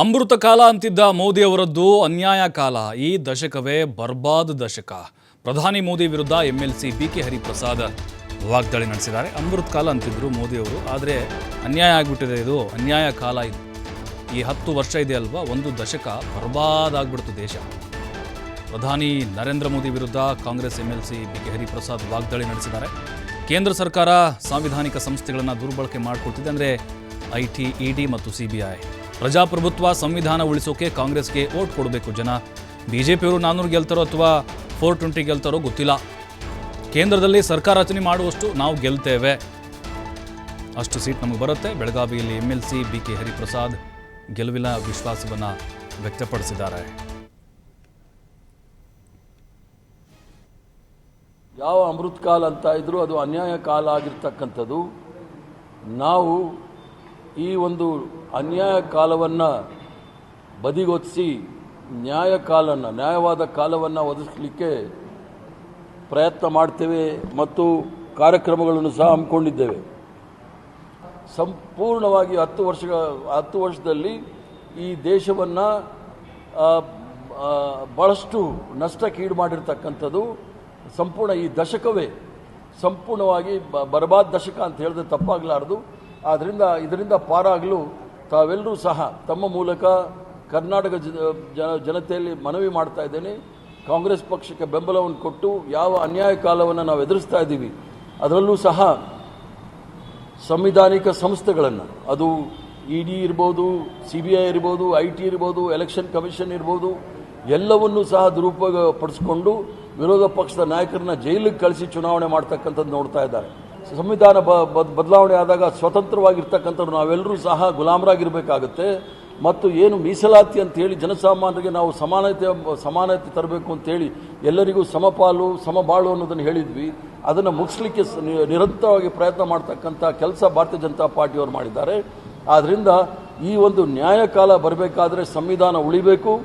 ಅಮೃತ ಕಾಲ ಅಂತಿದ್ದ ಮೋದಿ ಅವರದ್ದು ಅನ್ಯಾಯ ಕಾಲ. ಈ ದಶಕವೇ ಬರ್ಬಾದ್ ದಶಕ. ಪ್ರಧಾನಿ ಮೋದಿ ವಿರುದ್ಧ ಎಂಎಲ್ಸಿ ಬಿ ಕೆ ಹರಿಪ್ರಸಾದ್ ವಾಗ್ದಾಳಿ ನಡೆಸಿದ್ದಾರೆ. ಅಮೃತ ಕಾಲ ಅಂತಿದ್ರು ಮೋದಿ ಅವರು ಆದರೆ ಅನ್ಯಾಯ ಆಗಿಬಿಟ್ಟಿದೆ ಇದು. ಅನ್ಯಾಯ ಕಾಲ ಇದು. ಈ ಹತ್ತು ವರ್ಷ ಇದೆ ಅಲ್ವಾ ಒಂದು ದಶಕ ಬರ್ಬಾದ್ ಆಗ್ಬಿಡ್ತು ದೇಶ. ಪ್ರಧಾನಿ ನರೇಂದ್ರ ಮೋದಿ ವಿರುದ್ಧ Congress MLC B K Hariprasad ವಾಗ್ದಾಳಿ ನಡೆಸಿದ್ದಾರೆ. ಕೇಂದ್ರ ಸರ್ಕಾರ ಸಾಂವಿಧಾನಿಕ ಸಂಸ್ಥೆಗಳನ್ನು ದುರ್ಬಳಕೆ ಮಾಡಿಕೊಳ್ತಿದೆ ಅಂದರೆ ಐ ಟಿ, ಇ ಡಿ ಮತ್ತು ಸಿ ಬಿ ಐ. ಪ್ರಜಾಪ್ರಭುತ್ವ ಸಂವಿಧಾನ ಉಳಿಸೋಕೆ ಕಾಂಗ್ರೆಸ್ಗೆ ಓಟ್ ಕೊಡಬೇಕು ಜನ. ಬಿಜೆಪಿಯವರು ನಾನ್ನೂರು ಗೆಲ್ತಾರೋ ಅಥವಾ ಫೋರ್ ಟ್ವೆಂಟಿ ಗೆಲ್ತಾರೋ ಗೊತ್ತಿಲ್ಲ. ಕೇಂದ್ರದಲ್ಲಿ ಸರ್ಕಾರ ರಚನೆ ಮಾಡುವಷ್ಟು ನಾವು ಗೆಲ್ತೇವೆ. ಅಷ್ಟು ಸೀಟ್ ನಮಗೆ ಬರುತ್ತೆ. ಬೆಳಗಾವಿಯಲ್ಲಿ M L C B K Hariprasad ಗೆಲುವಿನ ವಿಶ್ವಾಸವನ್ನು ವ್ಯಕ್ತಪಡಿಸಿದ್ದಾರೆ. ಯಾವ ಅಮೃತ ಕಾಲ ಅಂತ ಇದ್ರು ಅದು ಅನ್ಯಾಯ ಕಾಲ ಆಗಿರ್ತಕ್ಕಂಥದ್ದು. ನಾವು ಈ ಒಂದು ಅನ್ಯಾಯ ಕಾಲವನ್ನು ಬದಿಗೊತ್ತಿಸಿ ನ್ಯಾಯ ಕಾಲನ್ನು, ನ್ಯಾಯವಾದ ಕಾಲವನ್ನು ಒದಗಿಸಲಿಕ್ಕೆ ಪ್ರಯತ್ನ ಮಾಡ್ತೇವೆ ಮತ್ತು ಕಾರ್ಯಕ್ರಮಗಳನ್ನು ಸಹ ಹಮ್ಮಿಕೊಂಡಿದ್ದೇವೆ. ಸಂಪೂರ್ಣವಾಗಿ ಹತ್ತು ವರ್ಷ ಹತ್ತು ವರ್ಷದಲ್ಲಿ ಈ ದೇಶವನ್ನು ಭಾಳಷ್ಟು ನಷ್ಟಕ್ಕೀಡು ಮಾಡಿರ್ತಕ್ಕಂಥದ್ದು ಸಂಪೂರ್ಣ ಈ ದಶಕವೇ. ಸಂಪೂರ್ಣವಾಗಿ ಬರ್ಬಾದ್ ದಶಕ ಅಂತ ಹೇಳಿದ್ರೆ ತಪ್ಪಾಗಲಾರದು. ಆದ್ದರಿಂದ ಇದರಿಂದ ಪಾರಾಗಲು ತಾವೆಲ್ಲರೂ ಸಹ ತಮ್ಮ ಮೂಲಕ ಕರ್ನಾಟಕ ಜನ- ಜನತೆಯಲ್ಲಿ ಮನವಿ ಮಾಡ್ತಾ ಇದ್ದೇನೆ. ಕಾಂಗ್ರೆಸ್ ಪಕ್ಷಕ್ಕೆ ಬೆಂಬಲವನ್ನು ಕೊಟ್ಟು ಯಾವ ಅನ್ಯಾಯ ಕಾಲವನ್ನು ನಾವು ಎದುರಿಸ್ತಾ ಇದ್ದೀವಿ, ಅದರಲ್ಲೂ ಸಹ ಸಂವಿಧಾನಿಕ ಸಂಸ್ಥೆಗಳನ್ನು, ಅದು ಇ ಡಿ ಇರ್ಬೋದು ಸಿ ಬಿ ಐ ಇರ್ಬೋದು ಐ ಟಿ ಇರ್ಬೋದು, ಎಲೆಕ್ಷನ್ ಕಮಿಷನ್ ಇರ್ಬೋದು, ಎಲ್ಲವನ್ನೂ ಸಹ ದುರುಪಯೋಗ ಪಡಿಸ್ಕೊಂಡು ವಿರೋಧ ಪಕ್ಷದ ನಾಯಕರನ್ನ ಜೈಲಿಗೆ ಕಳಿಸಿ ಚುನಾವಣೆ ಮಾಡ್ತಕ್ಕಂಥದ್ದು ನೋಡ್ತಾ ಇದ್ದಾರೆ. ಸಂವಿಧಾನ ಬ- ಬದ್- ಬದಲಾವಣೆ ಆದಾಗ ಸ್ವತಂತ್ರವಾಗಿರ್ತಕ್ಕಂಥವ್ರು ನಾವೆಲ್ಲರೂ ಸಹ ಗುಲಾಮರಾಗಿರಬೇಕಾಗುತ್ತೆ. ಮತ್ತು ಏನು ಮೀಸಲಾತಿ ಅಂತೇಳಿ ಜನಸಾಮಾನ್ಯರಿಗೆ ನಾವು ಸಮಾನತೆ ಸಮಾನತೆ ತರಬೇಕು ಅಂತೇಳಿ ಎಲ್ಲರಿಗೂ ಸಮಪಾಲು, ಸಮಬಾಳು ಅನ್ನೋದನ್ನು ಹೇಳಿದ್ವಿ. ಅದನ್ನು ಮುಗಿಸ್ಲಿಕ್ಕೆ ನಿರಂತರವಾಗಿ ಪ್ರಯತ್ನ ಮಾಡ್ತಕ್ಕಂಥ ಕೆಲಸ ಭಾರತೀಯ ಜನತಾ ಪಾರ್ಟಿಯವರು ಮಾಡಿದ್ದಾರೆ. ಆದ್ದರಿಂದ ಈ ಒಂದು ನ್ಯಾಯಕಾಲ ಬರಬೇಕಾದ್ರೆ ಸಂವಿಧಾನ ಉಳಿಬೇಕು,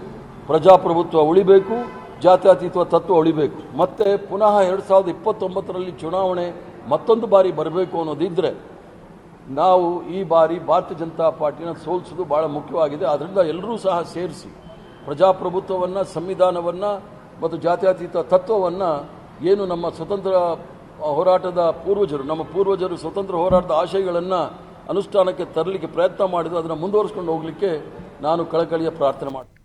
ಪ್ರಜಾಪ್ರಭುತ್ವ ಉಳಿಬೇಕು ಜಾತ್ಯತೀತ ತತ್ವ ಉಳಿಬೇಕು. ಮತ್ತೆ ಪುನಃ ಎರಡು ಸಾವಿರದ ಇಪ್ಪತ್ತೊಂಬತ್ತರಲ್ಲಿ ಚುನಾವಣೆ ಮತ್ತೊಂದು ಬಾರಿ ಬರಬೇಕು ಅನ್ನೋದಿದ್ರೆ ನಾವು ಈ ಬಾರಿ ಭಾರತೀಯ ಜನತಾ ಪಾರ್ಟಿನ ಸೋಲಿಸೋದು ಬಹಳ ಮುಖ್ಯವಾಗಿದೆ. ಅದರಿಂದ ಎಲ್ಲರೂ ಸಹ ಸೇರಿಸಿ ಪ್ರಜಾಪ್ರಭುತ್ವವನ್ನು, ಸಂವಿಧಾನವನ್ನು ಮತ್ತು ಜಾತ್ಯತೀತ ತತ್ವವನ್ನು ಏನು ನಮ್ಮ ಸ್ವತಂತ್ರ ಹೋರಾಟದ ಪೂರ್ವಜರು, ನಮ್ಮ ಪೂರ್ವಜರು ಸ್ವತಂತ್ರ ಹೋರಾಟದ ಆಶಯಗಳನ್ನು ಅನುಷ್ಠಾನಕ್ಕೆ ತರಲಿಕ್ಕೆ ಪ್ರಯತ್ನ ಮಾಡಿದ್ರು, ಅದನ್ನು ಮುಂದುವರಿಸ್ಕೊಂಡು ಹೋಗಲಿಕ್ಕೆ ನಾನು ಕಳಕಳಿಯ ಪ್ರಾರ್ಥನೆ ಮಾಡ್ತೀನಿ.